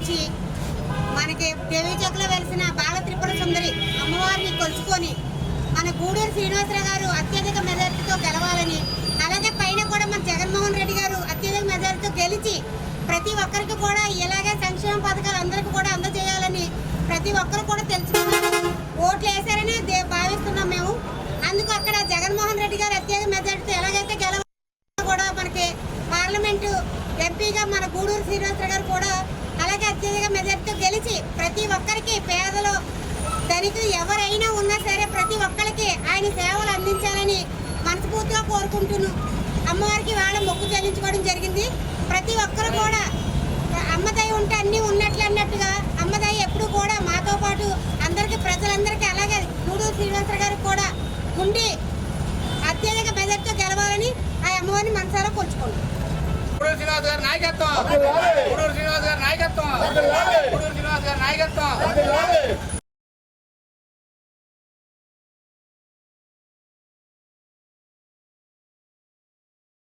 నుంచి మనకి దేవీచౌక్లో వెలిసిన బాల త్రిపుర సుందరి అమ్మవారిని కొలుచుకొని మన గూడూరు శ్రీనివాసరావు గారు అత్యధిక మెజారిటీతో గెలవాలని అలాగే పైన కూడా మన జగన్మోహన్ రెడ్డి గారు అత్యధిక మెజారిటీతో గెలిచి ప్రతి ఒక్కరికి కూడా ఇలాగే సంక్షేమ పథకాలు అందరికీ కూడా అందజేయాలని ప్రతి ఒక్కరు కూడా తెలుసుకున్నారు. ఓట్లు వేశారని భావిస్తున్నాం మేము. అందుకు అక్కడ జగన్మోహన్ రెడ్డి గారు అత్యధిక మెజారిటీతో ఎలాగైతే గెలవ కూడా మనకి పార్లమెంటు ఎంపీగా మన గూడూరు శ్రీనివాసరావు గారు కూడా గెలిచి ప్రతి ఒక్కరికి పేదలు ధనికులు ఎవరైనా ఉన్నా సరే ప్రతి ఒక్కరికి ఆయన సేవలు అందించాలని మనస్ఫూర్తిగా కోరుకుంటున్నాను అమ్మవారికి వాళ్ళ మొక్కు చెల్లించుకోవడం జరిగింది. ప్రతి ఒక్కరు కూడా అమ్మదయ్య ఉంటే అన్నీ ఉన్నట్లు అన్నట్టుగా అమ్మదయ్య ఎప్పుడు కూడా మాతో పాటు అందరికీ ప్రజలందరికీ అలాగే గూడూరు శ్రీనివాసరావు గారికి కూడా ఉండి అత్యధిక మెజార్టీతో గెలవాలని ఆ అమ్మవారిని మనసారా కొలుచుకుంటాం గూడూరు